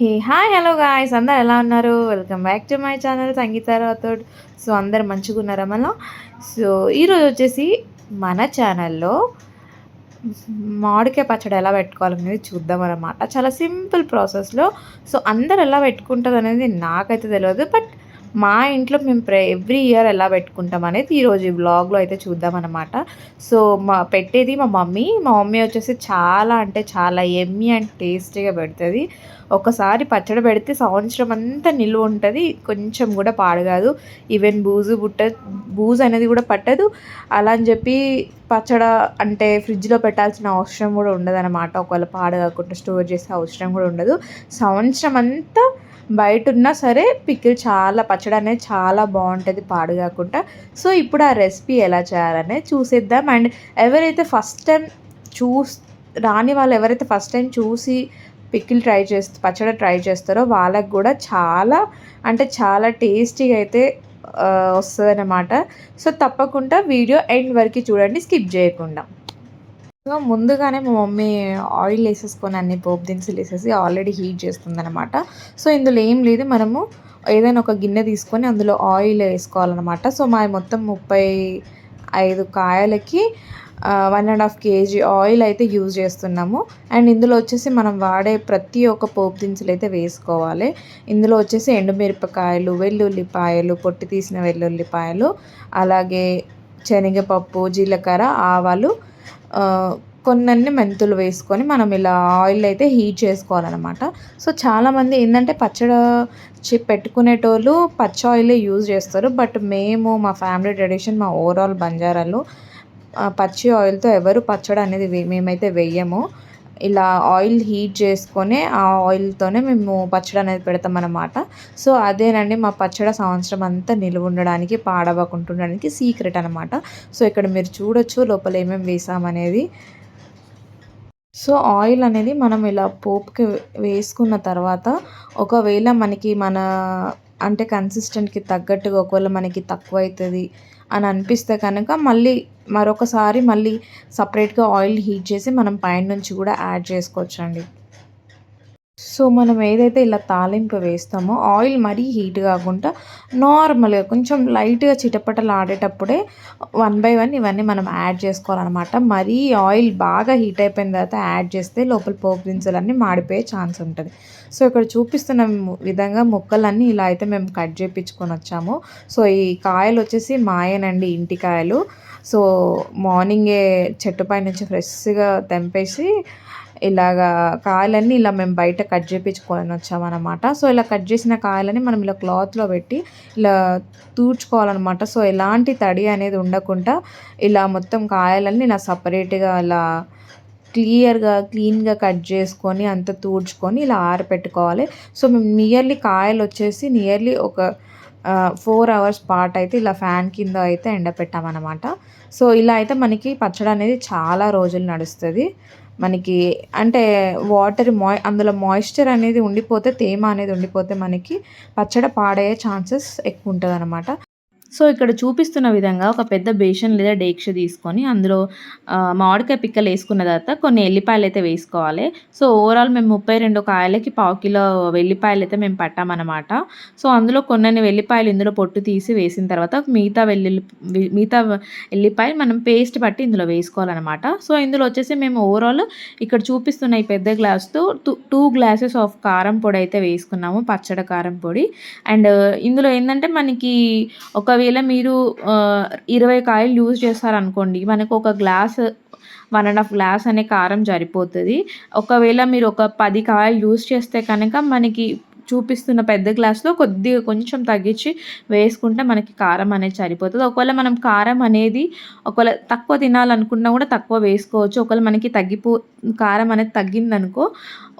Hey hi hello guys అందరు ఎలా ఉన్నారు? Welcome back to my channel Sangeetha Rathod. So అందరు మంచిగా ఉన్నారా మనం సో ఈరోజు వచ్చేసి మన ఛానల్లో మామిడికాయ పచ్చడి ఎలా పెట్టుకోవాలనేది చూద్దాం అనమాట చాలా సింపుల్ ప్రాసెస్లో సో అందరు ఎలా పెట్టుకుంటుంది అనేది నాకైతే తెలియదు. బట్ మా ఇంట్లో మేము ప్రే ఎవ్రీ ఇయర్ ఎలా పెట్టుకుంటాం అనేది ఈరోజు ఈ బ్లాగ్లో అయితే చూద్దామన్నమాట సో మా పెట్టేది మా మమ్మీ. మా మమ్మీ వచ్చేసి చాలా అంటే చాలా ఎమ్మి అండ్ టేస్టీగా పెడుతుంది. ఒకసారి పచ్చడి పెడితే సంవత్సరం అంతా నిల్వ ఉంటుంది. కొంచెం కూడా పాడగాదు. ఈవెన్ బూజు బుట్ట బూజు అనేది కూడా పట్టదు. అలా అని చెప్పి పచ్చడ అంటే ఫ్రిడ్జ్లో పెట్టాల్సిన అవసరం కూడా ఉండదు అనమాట ఒకవేళ పాడగాకుండా స్టోర్ చేసే అవసరం కూడా ఉండదు. సంవత్సరం అంతా బయట ఉన్నా సరే పికిల్ చాలా పచ్చడి అనేది చాలా బాగుంటుంది పాడు కాకుండా సో ఇప్పుడు ఆ రెసిపీ ఎలా చేయాలనే చూసేద్దాం. అండ్ ఎవరైతే ఫస్ట్ టైం చూస్ రాని వాళ్ళు ఎవరైతే ఫస్ట్ టైం చూసి పికిల్ ట్రై చేస్తే పచ్చడి ట్రై చేస్తారో వాళ్ళకి కూడా చాలా అంటే చాలా టేస్టీగా అయితే వస్తుంది అన్నమాట సో తప్పకుండా వీడియో ఎండ్ వరకు చూడండి స్కిప్ చేయకుండా. సో ముందుగానే మా మమ్మీ ఆయిల్ వేసేసుకొని అన్ని పోపు దినుసులు వేసేసి ఆల్రెడీ హీట్ చేస్తుందనమాట సో ఇందులో ఏం లేదు మనము ఏదైనా ఒక గిన్నె తీసుకొని అందులో ఆయిల్ వేసుకోవాలన్నమాట. సో మా మొత్తం ముప్పై ఐదు కాయలకి one and half K G oil use చేస్తున్నాము. అండ్ ఇందులో వచ్చేసి మనం వాడే ప్రతి ఒక్క పోపు దినుసులు అయితే వేసుకోవాలి. ఇందులో వచ్చేసి ఎండుమిరపకాయలు వెల్లుల్లిపాయలు పొట్టి తీసిన వెల్లుల్లిపాయలు అలాగే శనగపప్పు జీలకర్ర ఆవాలు కొన్ని మెంతులు వేసుకొని మనం ఇలా ఆయిల్ అయితే హీట్ చేసుకోవాలన్నమాట. సో చాలామంది ఏంటంటే పచ్చడి పెట్టుకునేటోళ్ళు పచ్చ ఆయిలే యూజ్ చేస్తారు. బట్ మేము మా ఫ్యామిలీ ట్రెడిషన్ మా ఓవరాల్ బంజారాలు పచ్చి ఆయిల్తో ఎవరు పచ్చడి అనేది మేమైతే వేయము. ఇలా ఆయిల్ హీట్ చేసుకొని ఆ ఆయిల్తోనే మేము పచ్చడి అనేది పెడతాం అన్నమాట సో అదేనండి మా పచ్చడి సంవత్సరం అంతా నిలువ ఉండడానికి పాడవకుంటుండడానికి సీక్రెట్ అనమాట సో ఇక్కడ మీరు చూడొచ్చు లోపల ఏమేమి వేసామనేది. సో ఆయిల్ అనేది మనం ఇలా పోపుకి వేసుకున్న తర్వాత ఒకవేళ మనకి మన అంటే కన్సిస్టెంట్కి తగ్గట్టుగా ఒకవేళ మనకి తక్కువ అవుతుంది అని అనిపిస్తే కనుక మళ్ళీ మరొకసారి మళ్ళీ సపరేట్గా ఆయిల్ హీట్ చేసి మనం పైన నుంచి కూడా యాడ్ చేసుకోవచ్చండి. సో మనం ఏదైతే ఇలా తాలింపు వేస్తామో ఆయిల్ మరీ హీట్ కాకుండా నార్మల్గా కొంచెం లైట్గా చిటపటలు ఆడేటప్పుడే వన్ బై వన్ ఇవన్నీ మనం యాడ్ చేసుకోవాలన్నమాట. మరీ ఆయిల్ బాగా హీట్ అయిపోయిన తర్వాత యాడ్ చేస్తే లోపల పోపు దినుసులన్నీ మాడిపోయే ఛాన్స్ ఉంటుంది. సో ఇక్కడ చూపిస్తున్న విధంగా ముక్కలన్నీ ఇలా అయితే మేము కట్ చేయించుకొని వచ్చాము. సో ఈ కాయలు వచ్చేసి మాయనండి ఇంటి కాయలు. సో మార్నింగే చెట్టు పై నుంచి ఫ్రెష్గా తెంపేసి ఇలాగా కాయలన్నీ ఇలా మేము బయట కట్ చేయించుకొని వచ్చామన్నమాట. సో ఇలా కట్ చేసిన కాయలని మనం ఇలా క్లాత్లో పెట్టి ఇలా తూడ్చుకోవాలన్నమాట సో ఎలాంటి తడి అనేది ఉండకుండా ఇలా మొత్తం కాయలన్నీ ఇలా సపరేట్గా ఇలా క్లియర్గా క్లీన్గా కట్ చేసుకొని అంత తూడ్చుకొని ఇలా ఆరపెట్టుకోవాలి. సో మేము నియర్లీ కాయలు వచ్చేసి నియర్లీ ఒక ఫోర్ అవర్స్ పాట్ అయితే ఇలా ఫ్యాన్ కింద అయితే ఎండపెట్టామన్నమాట. సో ఇలా అయితే మనకి పచ్చడి అనేది చాలా రోజులు నడుస్తుంది. మనకి అంటే వాటర్ మాయ్ అందులో మాయిశ్చర్ అనేది ఉండిపోతే తేమ అనేది ఉండిపోతే మనకి పచ్చడి పాడయ్యే ఛాన్సెస్ ఎక్కువ ఉంటుంది అనమాట సో ఇక్కడ చూపిస్తున్న విధంగా ఒక పెద్ద బేషన్ లేదా డేక్ష తీసుకొని అందులో మామిడికాయ పిక్కలు వేసుకున్న తర్వాత కొన్ని ఎల్లిపాయలు అయితే వేసుకోవాలి. సో ఓవరాల్ మేము ముప్పై రెండు కాయలకి పావు కిలో వెల్లిపాయలు అయితే మేము పట్టామన్నమాట. సో అందులో కొన్ని వెల్లిపాయలు ఇందులో పొట్టు తీసి వేసిన తర్వాత మిగతా వెల్లుల్లి మిగతా ఎల్లిపాయలు మనం పేస్ట్ పట్టి ఇందులో వేసుకోవాలన్నమాట. సో ఇందులో వచ్చేసి మేము ఓవరాల్ ఇక్కడ చూపిస్తున్న ఈ పెద్ద గ్లాస్తో టూ టూ గ్లాసెస్ ఆఫ్ కారం పొడి అయితే వేసుకున్నాము పచ్చడి కారం పొడి. అండ్ ఇందులో ఏంటంటే మనకి ఒక ఒకవేళ మీరు ఇరవై కాయలు యూజ్ చేస్తారనుకోండి మనకు ఒక glass one and half glass అనే కారం సరిపోతుంది. ఒకవేళ మీరు ఒక పది కాయలు యూజ్ చేస్తే కనుక మనకి చూపిస్తున్న పెద్ద గ్లాస్లో కొద్దిగా కొంచెం తగ్గించి వేసుకుంటే మనకి కారం అనేది సరిపోతుంది. ఒకవేళ మనం కారం అనేది ఒకవేళ తక్కువ తినాలనుకున్నా కూడా తక్కువ వేసుకోవచ్చు. ఒకవేళ మనకి తగ్గిపో కారం అనేది తగ్గిందనుకో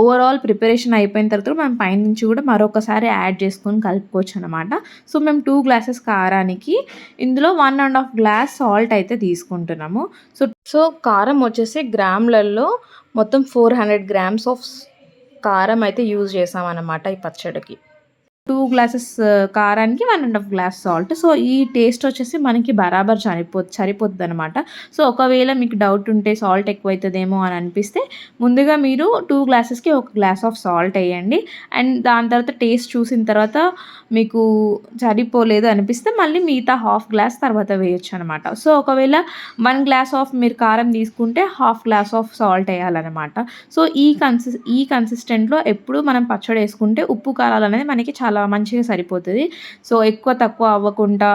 ఓవరాల్ ప్రిపరేషన్ అయిపోయిన తర్వాత మనం పైనుంచి కూడా మరొకసారి యాడ్ చేసుకొని కలుపుకోవచ్చు అనమాట సో మేము టూ గ్లాసెస్ కారానికి ఇందులో one and half glass salt అయితే తీసుకుంటున్నాము. సో సో కారం వచ్చేసి గ్రాములలో మొత్తం ఫోర్ హండ్రెడ్ గ్రామ్స్ ఆఫ్ కారం అయితే యూజ్ చేసామన్నమాట ఈ పచ్చడికి. టూ గ్లాసెస్ కారానికి one and half glass salt. So ఈ టేస్ట్ వచ్చేసి మనకి బరాబర్ సరిపో సరిపోతుంది అనమాట సో ఒకవేళ మీకు డౌట్ ఉంటే సాల్ట్ ఎక్కువైతుందేమో అని అనిపిస్తే ముందుగా మీరు టూ గ్లాసెస్కి ఒక గ్లాస్ ఆఫ్ సాల్ట్ వేయండి. అండ్ దాని తర్వాత టేస్ట్ చూసిన తర్వాత మీకు సరిపోలేదు అనిపిస్తే మళ్ళీ మిగతా హాఫ్ గ్లాస్ తర్వాత వేయొచ్చు అనమాట సో ఒకవేళ వన్ గ్లాస్ ఆఫ్ మీరు కారం తీసుకుంటే హాఫ్ గ్లాస్ ఆఫ్ సాల్ట్ వేయాలన్నమాట. సో ఈ కన్సిస్ ఈ కన్సిస్టెంట్లో ఎప్పుడు మనం పచ్చడి వేసుకుంటే ఉప్పు కారాలు అనేది మనకి చాలా మంచిగా సరిపోతుంది. సో ఎక్కువ తక్కువ అవ్వకుండా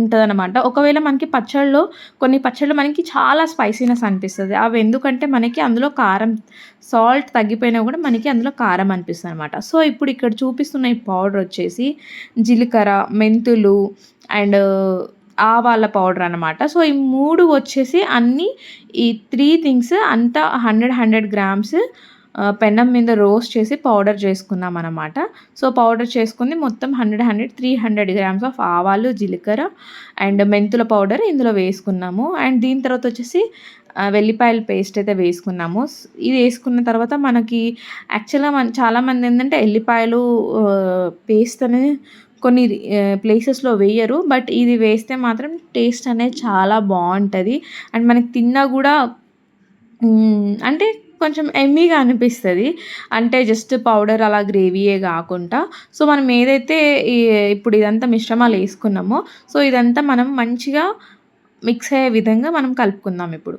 ఉంటుంది అనమాట ఒకవేళ మనకి పచ్చళ్ళు కొన్ని పచ్చళ్ళు మనకి చాలా స్పైసీనెస్ అనిపిస్తుంది. అవి ఎందుకంటే మనకి అందులో కారం సాల్ట్ తగ్గిపోయినా కూడా మనకి అందులో కారం అనిపిస్తుంది అనమాట సో ఇప్పుడు ఇక్కడ చూపిస్తున్న ఈ పౌడర్ వచ్చేసి జీలకర్ర మెంతులు అండ్ ఆవాల పౌడర్ అనమాట సో ఈ మూడు వచ్చేసి అన్నీ ఈ త్రీ థింగ్స్ అంతా హండ్రెడ్ హండ్రెడ్ గ్రామ్స్ పెనం మీద రోస్ట్ చేసి పౌడర్ చేసుకున్నాం అనమాట సో పౌడర్ చేసుకుంది మొత్తం hundred hundred three hundred grams of ఆవాలు జీలకర్ర అండ్ మెంతుల పౌడర్ ఇందులో వేసుకున్నాము. అండ్ దీని తర్వాత వచ్చేసి వెల్లిపాయల పేస్ట్ అయితే వేసుకున్నాము. ఇది వేసుకున్న తర్వాత మనకి యాక్చువల్గా మన చాలామంది ఏంటంటే ఎల్లిపాయలు పేస్ట్ అనేది కొన్ని ప్లేసెస్లో వేయరు. బట్ ఇది వేస్తే మాత్రం టేస్ట్ అనేది చాలా బాగుంటుంది. అండ్ మనకి తిన్నా కూడా అంటే కొంచెం ఎమ్మీగా అనిపిస్తుంది. అంటే జస్ట్ పౌడర్ అలా గ్రేవీయే కాకుండా సో మనం ఏదైతే ఇప్పుడు ఇదంతా మిశ్రమాలు వేసుకున్నామో సో ఇదంతా మనం మంచిగా మిక్స్ అయ్యే విధంగా మనం కలుపుకుందాం ఇప్పుడు.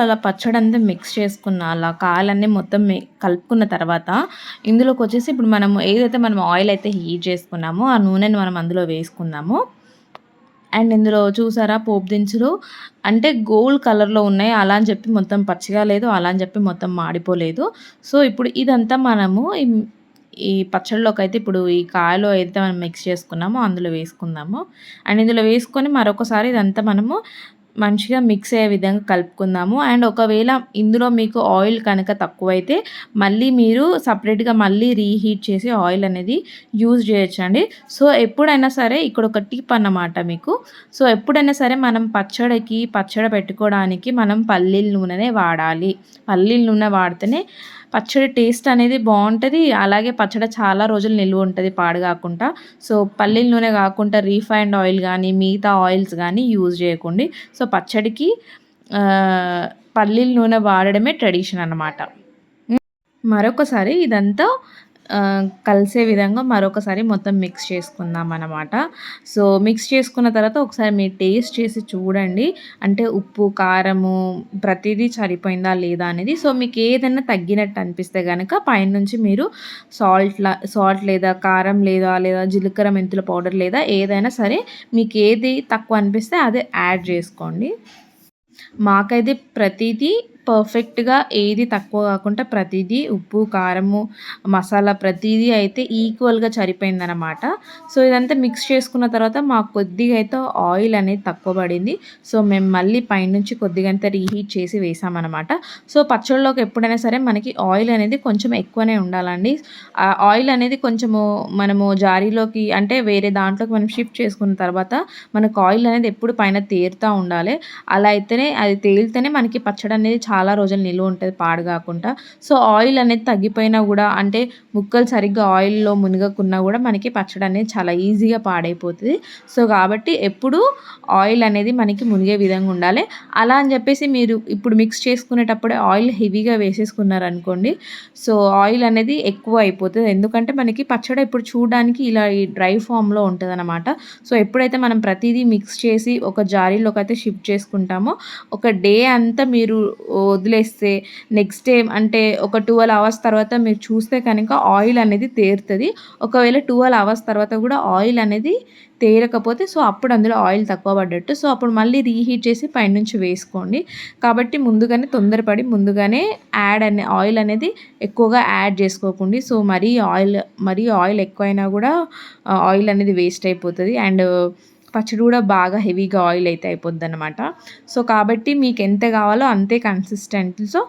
ఓవరాల్ అలా పచ్చడి అంతా మిక్స్ చేసుకున్న అలా కాయలన్నీ మొత్తం కలుపుకున్న తర్వాత ఇందులోకి వచ్చేసి ఇప్పుడు మనము ఏదైతే మనం ఆయిల్ అయితే హీట్ చేసుకున్నామో ఆ నూనెని మనం అందులో వేసుకుందాము. అండ్ ఇందులో చూసారా పోపు దినుసులు? అంటే గోల్డ్ కలర్లో ఉన్నాయి. అలా అని చెప్పి మొత్తం పచ్చిగా లేదు. అలా అని చెప్పి మొత్తం మాడిపోలేదు. సో ఇప్పుడు ఇదంతా మనము ఈ పచ్చడిలోకి అయితే ఇప్పుడు ఈ కాయలో ఏదైతే మనం మిక్స్ చేసుకున్నామో అందులో వేసుకుందాము. అండ్ ఇందులో వేసుకొని మరొకసారి ఇదంతా మనము మంచిగా మిక్స్ అయ్యే విధంగా కలుపుకుందాము. అండ్ ఒకవేళ ఇందులో మీకు ఆయిల్ కనుక తక్కువైతే మళ్ళీ మీరు సపరేట్గా మళ్ళీ రీహీట్ చేసి ఆయిల్ అనేది యూజ్ చేయొచ్చండి. సో ఎప్పుడైనా సరే ఇక్కడ ఒక టిప్ అన్నమాట మీకు. సో ఎప్పుడైనా సరే మనం పచ్చడికి పచ్చడి పెట్టుకోవడానికి మనం పల్లీల నూనెనే వాడాలి. పల్లీల నూనె వాడితేనే పచ్చడి టేస్ట్ అనేది బాగుంటుంది. అలాగే పచ్చడి చాలా రోజులు నిల్వ ఉంటుంది పాడు కాకుండా. సో పల్లీల నూనె కాకుండా రీఫైండ్ ఆయిల్ కానీ మిగతా ఆయిల్స్ కానీ యూజ్ చేయకండి. సో పచ్చడికి పల్లీల నూనె వాడడమే ట్రెడిషన్ అనమాట మరొకసారి ఇదంతా కలిసే విధంగా మరొకసారి మొత్తం మిక్స్ చేసుకుందాం అనమాట సో మిక్స్ చేసుకున్న తర్వాత ఒకసారి మీరు టేస్ట్ చేసి చూడండి. అంటే ఉప్పు కారము ప్రతిదీ సరిపోయిందా లేదా అనేది. సో మీకు ఏదైనా తగ్గినట్టు అనిపిస్తే కనుక పైనుంచి మీరు సాల్ట్ సాల్ట్ లేదా కారం లేదా లేదా జీలకర్ర మెంతుల పౌడర్ లేదా ఏదైనా సరే మీకు ఏది తక్కువ అనిపిస్తే అదే యాడ్ చేసుకోండి. మాకైతే ప్రతిదీ పర్ఫెక్ట్గా ఏది తక్కువ కాకుండా ప్రతిదీ ఉప్పు కారము మసాలా ప్రతిదీ అయితే ఈక్వల్గా సరిపోయిందనమాట సో ఇదంతా మిక్స్ చేసుకున్న తర్వాత మాకు కొద్దిగా అయితే ఆయిల్ అనేది తక్కువ పడింది. సో మేము మళ్ళీ పైనుంచి కొద్దిగా అంతా రీహీట్ చేసి వేసామన్నమాట. సో పచ్చళ్ళలోకి ఎప్పుడైనా సరే మనకి ఆయిల్ అనేది కొంచెం ఎక్కువనే ఉండాలండి. ఆ ఆయిల్ అనేది కొంచెము మనము జారీలోకి అంటే వేరే దాంట్లోకి మనం షిఫ్ట్ చేసుకున్న తర్వాత మనకు ఆయిల్ అనేది ఎప్పుడు పైన తేరుతూ ఉండాలి. అలా అయితేనే అది తేలితేనే మనకి పచ్చడి అనేది చాలా రోజులు నిల్వ ఉంటుంది పాడు కాకుండా. సో ఆయిల్ అనేది తగ్గిపోయినా కూడా అంటే ముక్కలు సరిగ్గా ఆయిల్లో మునగకున్నా కూడా మనకి పచ్చడి అనేది చాలా ఈజీగా పాడైపోతుంది. సో కాబట్టి ఎప్పుడు ఆయిల్ అనేది మనకి మునిగే విధంగా ఉండాలి. అలా అని చెప్పేసి మీరు ఇప్పుడు మిక్స్ చేసుకునేటప్పుడే ఆయిల్ హెవీగా వేసేసుకున్నారనుకోండి సో ఆయిల్ అనేది ఎక్కువ అయిపోతుంది. ఎందుకంటే మనకి పచ్చడి ఇప్పుడు చూడడానికి ఇలా ఈ డ్రై ఫామ్లో ఉంటుంది అనమాట సో ఎప్పుడైతే మనం ప్రతిదీ మిక్స్ చేసి ఒక జారీలోకి అయితే షిఫ్ట్ చేసుకుంటామో ఒక డే అంతా మీరు వదిలేస్తే నెక్స్ట్ డే అంటే ఒక ట్వెల్వ్ అవర్స్ తర్వాత మీరు చూస్తే కనుక ఆయిల్ అనేది తేరుతుంది. ఒకవేళ ట్వెల్వ్ అవర్స్ తర్వాత కూడా ఆయిల్ అనేది తేరకపోతే సో అప్పుడు అందులో ఆయిల్ తక్కువ పడ్డట్టు. సో అప్పుడు మళ్ళీ రీహీట్ చేసి పైనుంచి వేసుకోండి. కాబట్టి ముందుగానే తొందరపడి ముందుగానే యాడ్ అనే ఆయిల్ అనేది ఎక్కువగా యాడ్ చేసుకోకండి. సో మరీ ఆయిల్ మరీ ఆయిల్ ఎక్కువైనా కూడా ఆయిల్ అనేది వేస్ట్ అయిపోతుంది. అండ్ పచ్చడి కూడా బాగా హెవీగా ఆయిల్ అయితే అయిపోద్ది అనమాట సో కాబట్టి మీకు ఎంత కావాలో అంతే కన్సిస్టెంట్ సో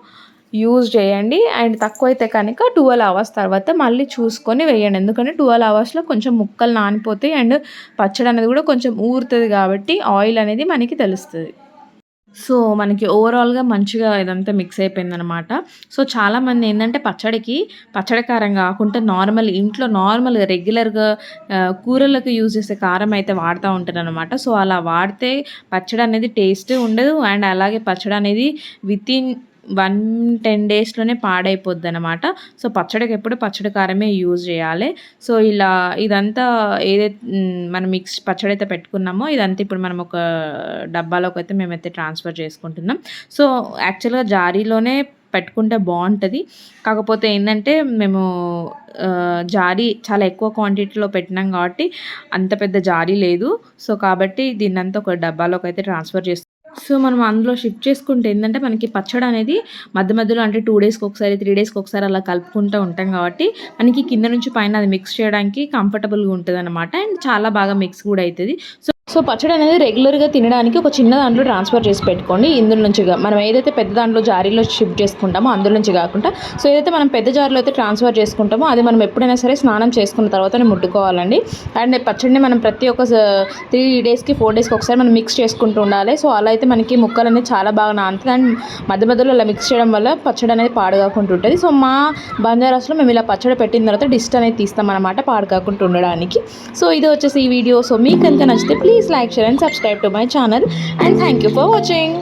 యూజ్ చేయండి. అండ్ తక్కువ అయితే కనుక ట్వెల్వ్ అవర్స్ తర్వాత మళ్ళీ చూసుకొని వేయండి. ఎందుకంటే ట్వెల్వ్ అవర్స్లో కొంచెం ముక్కలు నానిపోతాయి. అండ్ పచ్చడి అనేది కూడా కొంచెం ఊరుతుంది కాబట్టి ఆయిల్ అనేది మనకి తెలుస్తుంది. సో మనకి ఓవరాల్గా మంచిగా ఇదంతా మిక్స్ అయిపోయిందనమాట సో చాలామంది ఏంటంటే పచ్చడికి పచ్చడి కారం కాకుండా నార్మల్ ఇంట్లో నార్మల్ రెగ్యులర్గా కూరలకు యూజ్ చేసే కారం అయితే వాడుతూ ఉంటారనమాట సో అలా వాడితే పచ్చడి అనేది టేస్ట్ ఉండదు. అండ్ అలాగే పచ్చడి అనేది విత్ ఇన్ వన్ టెన్ డేస్లోనే పాడైపోద్ది అనమాట సో పచ్చడికి ఎప్పుడు పచ్చడి కారమే యూజ్ చేయాలి. సో ఇలా ఇదంతా ఏదైతే మనం మిక్స్ పచ్చడి అయితే పెట్టుకున్నామో ఇదంతా ఇప్పుడు మనం ఒక డబ్బాలోకి అయితే మేమైతే ట్రాన్స్ఫర్ చేసుకుంటున్నాం. సో యాక్చువల్గా జారీలోనే పెట్టుకుంటే బాగుంటుంది. కాకపోతే ఏంటంటే మేము జారీ చాలా ఎక్కువ క్వాంటిటీలో పెట్టినాం కాబట్టి అంత పెద్ద జారీ లేదు. సో కాబట్టి దీన్నంతా ఒక డబ్బాలోకి అయితే ట్రాన్స్ఫర్ చేస్తాం సో మనం అందులో షిఫ్ట్ చేసుకుంటే ఏంటంటే మనకి పచ్చడి అనేది మధ్య మధ్యలో అంటే టూ డేస్కి ఒకసారి త్రీ డేస్కి ఒకసారి అలా కలుపుకుంటూ ఉంటాం కాబట్టి మనకి కింద నుంచి పైన అది మిక్స్ చేయడానికి కంఫర్టబుల్గా ఉంటుంది అనమాట అండ్ చాలా బాగా మిక్స్ కూడా అవుతుంది. సో సో పచ్చడి అనేది రెగ్యులర్గా తినడానికి ఒక చిన్న దాంట్లో ట్రాన్స్ఫర్ చేసి పెట్టుకోండి. ఇందులో నుంచి మనం ఏదైతే పెద్ద దాంట్లో జారీలో షిఫ్ట్ చేసుకుంటామో అందులో నుంచి కాకుండా సో ఏదైతే మనం పెద్ద జారీలో అయితే ట్రాన్స్ఫర్ చేసుకుంటామో అది మనం ఎప్పుడైనా సరే స్నానం చేసుకున్న తర్వాతనే ముట్టుకోవాలండి. అండ్ పచ్చడిని మనం ప్రతి ఒక్క త్రీ డేస్కి ఫోర్ డేస్కి ఒకసారి మనం మిక్స్ చేసుకుంటూ ఉండాలి. సో అలా అయితే మనకి ముక్కలు అనేది చాలా బాగా నానుతుంది. అండ్ మధ్య మధ్యలో ఇలా మిక్స్ చేయడం వల్ల పచ్చడి అనేది పాడుకాకుండా ఉంటుంది. సో మా బంజారాస్లో మేము ఇలా పచ్చడి పెట్టిన తర్వాత డిస్ట్ అనేది తీస్తామన్నమాట పాడు కాకుండా ఉండడానికి. సో ఇది వచ్చేసి ఈ వీడియో. సో మీకు కనుక నచ్చితే please please like share and subscribe to my channel. And thank you for watching